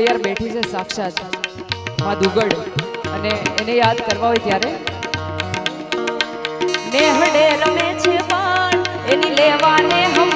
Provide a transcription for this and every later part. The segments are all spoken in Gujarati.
ખોડિયાર બેઠી છે સાક્ષાતમાં દુગડ. અને એને યાદ કરવા હોય ત્યારે, નેહડે રમે છે પણ એની લેવાને હમ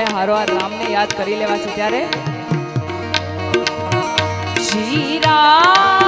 અને હારો રામને યાદ કરી લેવા છે ત્યારે. શ્રી રામ.